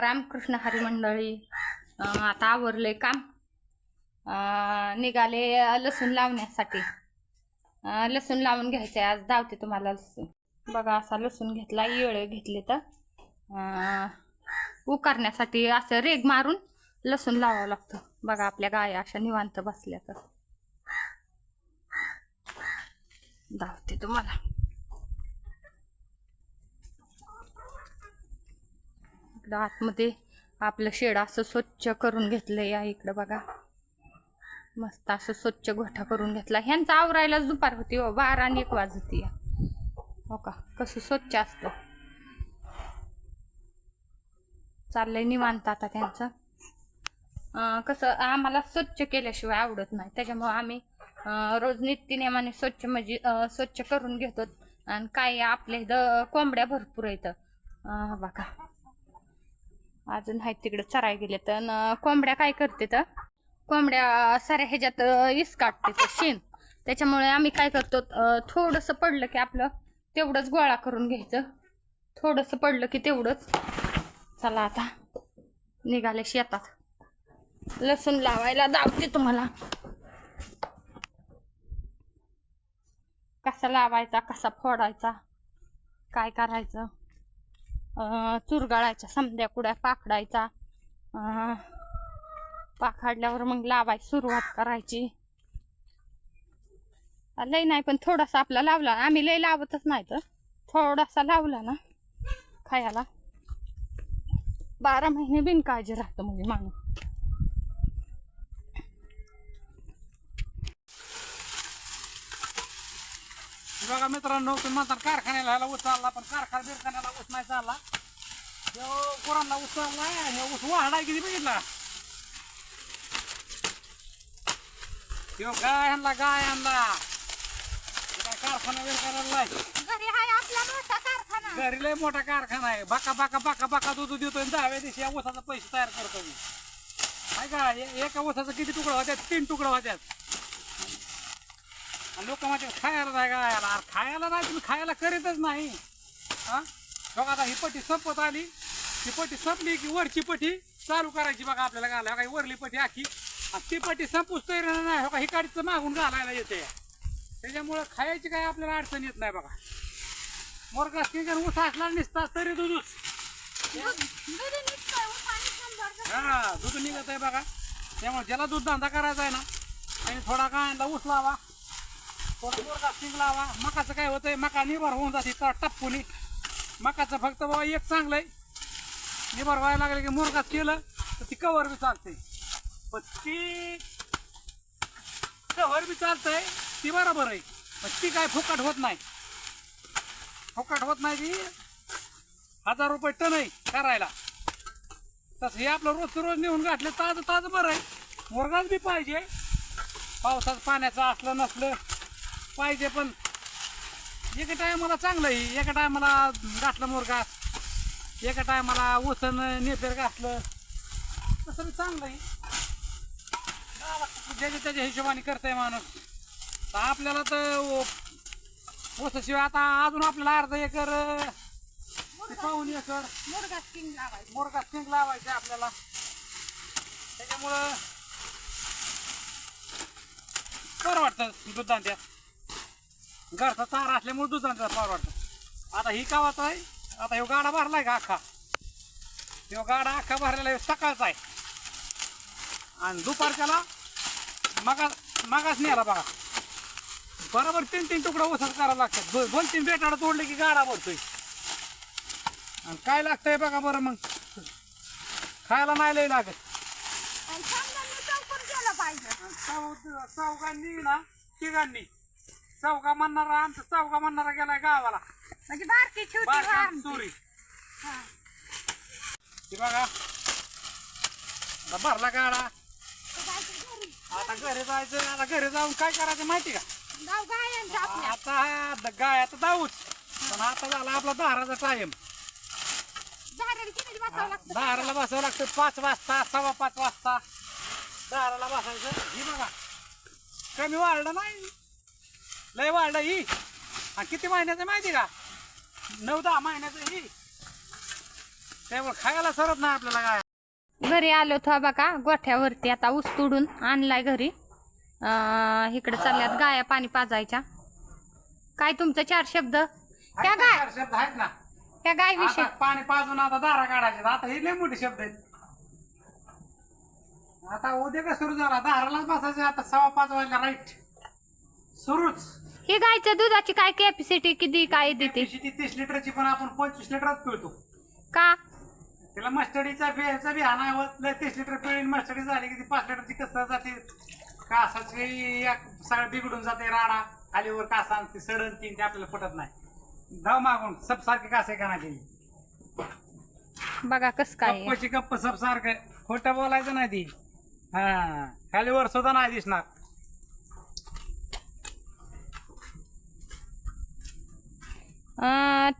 रामकृष्ण हरी मंडळी आता आवरले काम. निघाले लसूण लावण्यासाठी. लसूण लावून घ्यायचे आज धावते तुम्हाला लसूण. बघा असा लसूण घेतला येळे घेतले तर उकारण्यासाठी असं रेग मारून लसूण लावावं लागतं. बघा आपल्या गाया अशा निवांत बसल्या तर. धावते तुम्हाला. इकडं आतमध्ये आपलं शेड असं स्वच्छ करून घेतलं या इकडं बघा. मस्त असं स्वच्छ गोठा करून घेतला. ह्यांचा आवरायलाच दुपार होती हो बारा आणि एक वाज होती या. हो का? कसं स्वच्छ असतं. चाललंय निवांत आता त्यांचं. कसं आम्हाला स्वच्छ केल्याशिवाय आवडत नाही. त्याच्यामुळं आम्ही रोज नित्यनेमाने स्वच्छ म्हणजे स्वच्छ करून घेतो. आणि काय आपल्या इथं कोंबड्या भरपूर आहेत. बघा. अजून आहेत तिकडे चराय गेले तर न कोंबड्या काय करते तर कोंबड्या साऱ्या ह्याच्यात इस काढते तर शेण. त्याच्यामुळे आम्ही काय करतो थोडंसं पडलं की आपलं तेवढंच गोळा करून घ्यायचं. थोडंसं पडलं की तेवढंच. चला आता निघाले शेतात. लसूण लावायला दावते तुम्हाला. कसा लावायचा कसा फोडायचा काय करायचं? चुरगाळायच्या समद्या कुड्या पाखडायचा. पाखाडल्यावर पाखडल्यावर मग लावायची सुरुवात करायची. लय नाही पण थोडासा आपला लावला. आम्ही लय लावतच नाही तर. थोडासा लावला ना खायला. बारा महिने बिनकाळजी राहतं म्हणजे माणूस. बघा मित्रांनो तुम्ही कारखान्याला ह्याला ऊस चालला पण कारखाना बिरखान्याला ऊस नाही चालला. गुरांना ऊस चालला हे ऊस वाढाय किती बघितला? त्यो गाय आणला गाय आणला. काय कारखाना बिरखान्याला नाही घरी हाय आपला मोठा कारखाना. घरी लय मोठा कारखाना आहे. बाका बाका बाका बाका दूध देतोय दहाव्या दिवशी या ऊसाचा पैसे तयार करतो मी आहे का एका ऊसाचा किती तुकडं होत्यात? तीन तुकडं होत्यात. लोक माझ्या खायला नाही गायला अरे खायला नाही तुम्ही खायला करीतच नाही. हा? बघा आता ही पट्टी संपत आली. ही पट्टी संपली की वरची पट्टी चालू करायची बघा आपल्याला घालायला. काही वरली पट्टी आखी. आणि ती पट्टी संपूच तरी नाही. हो का ही गाडीचं मागून घालायला येते. त्याच्यामुळं खायची काही आपल्याला अडचण येत नाही बघा. मोरगा स्टिंगर ऊस असला निसता तरी दूधच हा दूध निघत आहे बघा. त्यामुळे ज्याला दूध धंदा करायचा आहे ना आणि थोडा गायला ऊस लावा. थोडा मोरगा लावा? मकाचं काय होतंय? मका निभार होऊन जाते तर टप्पुनी. मकाचं फक्त बाबा एक चांगलं आहे निभार व्हायला लागलं की मोरगाच केलं तर ती कवर बी चालते. पण ती कवर बी चालतंय ती बरोबर आहे. पण ती काय फुकट होत नाही. फुकट होत नाही ती. हजार रुपये टन आहे करायला. तसं हे आपलं रोज रोज नेऊन गाठलं ताजं ताजं बरं आहे. मुरगाच बी पाहिजे. पावसाचं पाण्याचं असलं नसलं पाहिजे पण एका टायमाला चांगलं आहे. एका टायमाला गाठलं मुरगा एका टायमाला उसन नेपेर गाठलं तसं चांगलं आहे. ज्याच्या त्याच्या हिशोबाने करतंय माणूस. तर आपल्याला तर ऊसाशिवाय आता अजून आपल्याला अर्धा एकर ते पाऊन एकर मुरगा स्किंग लावायचा. मोरगा सिंग लावायचे आपल्याला. त्याच्यामुळं बरं वाटतं दुधांत्या घरचा चारा असल्यामुळे दुधांत्या फार वाटतं आता ही कावाचा आहे आता ह्यो गाडा भरलाय का अख्खा? ह्यो गाडा अख्खा भरलेला ह्यो सकाळचा आहे. आणि दुपारच्याला मगा मगाच नेला बघा. बरोबर तीन तीन तुकडं ओसाच करावं लागतात. दो- दोन तीन बेटाडा तोडले की गाडा भरतोय. आणि काय लागतंय बघा बरं मग? खायला नाही लय लागत. चौकून ना तिघांनी चौघा म्हणणारा आमचा चौघा म्हणणारा गेलाय गावाला. म्हणजे बारकी छोटी बारकी वाहन. चोरी हा. ती बघा. आता भरला गाडा. तर जायचं घरी. आता घरी जायचं आता घरी जाऊन काय करायचं माहिती का? गाव गायांचं आपल्या. आता द- गाय आता जाऊच पण आता झाला आपला दाराचा टाइम झाडाला किती बसावं लागतं? दाराला बसावं लागतं. पाच वाजता सव्वा पाच वाजता. दाराला बसायचं. ही बघा. कमी वाढलं नाही. लय वाढलं ही. किती महिन्याचं माहिती का? नऊ दहा महिन्याचं ही. त्यामुळे खायला सरत नाही आपल्याला काय. घरी आलो था बघा गोठ्यावरती आता ऊस तोडून आणलाय घरी. इकडे चालल्यात गाया पाणी पाजायच्या. काय तुमचं चार शब्द? त्या गाय. चार शब्द आहेत ना. त्या गाय विषयी. आता पाणी पाजून आता दारा काढायचे. आता हे लय मोठे शब्द आहेत. आता उद्या का सुरू झाला? दारालाच बसायचे आता सव्वा पाच वाजल्या राईट सुरूच. ही गायच्या दुधाची काय कॅपॅसिटी किती काय देते? तीस लिटरची पण आपण पंचवीस लिटरच पिळतो. का? तिला मस्टडीचा बियाचा बी हाना होत लय तीस लिटर पिळी मस्टडी झाली की ती पाच लिटरची कसं जाते? कासाची एक सगळं बिघडून जाते राडा खालीवर कासा आणि ती सडन तीन ते आपल्याला पटत नाही. धाव मागून सब सारखे कासे कानाचे बघा कस काय गप्प सब सारखं. खोटं बोलायचं नाही ती. हा खालीवर सुद्धा नाही दिसणार.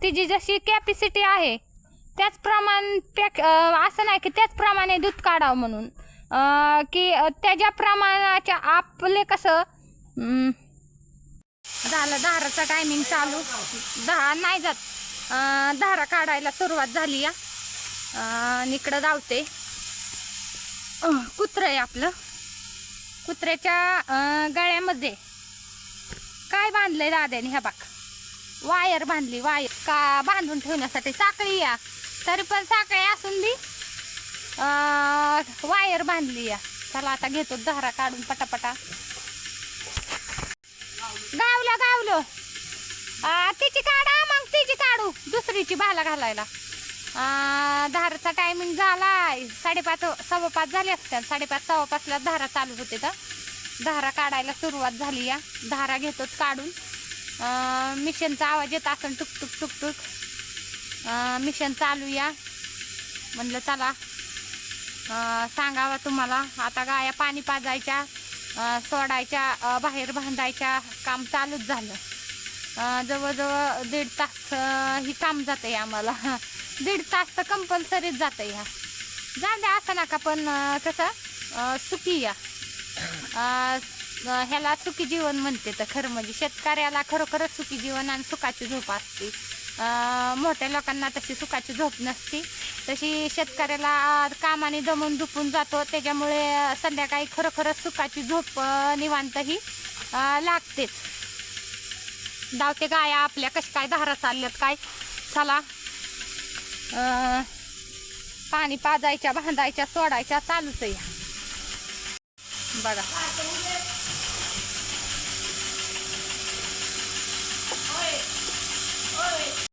तिची जशी कॅपॅसिटी आहे त्याचप्रमाणे पॅक असं नाही की त्याचप्रमाणे दूध काढावं म्हणून. की त्याच्या प्रमाणाच्या आपले कसं झालं धाराचा टायमिंग चालू. दहा नाही जात. दारा धारा काढायला सुरुवात झाली या. इकडं धावते. कुत्रं आहे आपलं. कुत्र्याच्या गळ्यामध्ये. काय बांधलंय दाद्याने ह्या बाग? वायर बांधली वायर का बांधून ठेवण्यासाठी साखळी या. तरी पण साखळी असून बी वायर बांधली या. चला आता घेतो धारा काढून पटापटा. गावलं गावलं. तिची काढा मग तिची काढू. दुसरीची भाला घालायला. धाराचा टायमिंग झाला साडेपाच सव्वा पाच झाले असतात साडेपाच सव्वा पाचला धारा चालू होते तर. धारा काढायला सुरुवात झाली या. धारा घेतोच काढून. मिशनचा आवाज येत असेल टुक टुक टुक टुक. मिशन चालू या. म्हणलं चला. सांगावा तुम्हाला. आता गाया पाणी पाजायच्या सोडायच्या बाहेर बांधायच्या काम चालूच झालं. जवळजवळ दीड तास ही काम जाते आम्हाला. दीड तास तर कंपल्सरीच जातं ह्या जाऊ द्या असं नका पण कसं सुखी या. ह्याला सुखी जीवन म्हणते तर खरं म्हणजे शेतकऱ्याला खरोखरच सुखी जीवन आणि सुखाची झोप असते. मोठ्या लोकांना तशी सुखाची झोप नसते. तशी शेतकऱ्याला कामाने दमून दुपून जातो. त्याच्यामुळे संध्याकाळी खरोखरच सुखाची झोप निवांतही निवांत ही लागतेच धावते गाया आपल्या कशा काय धारा चालल्यात काय? चला. पाणी पाजायच्या बांधायच्या सोडायच्या चालूच आहे. बघा. it.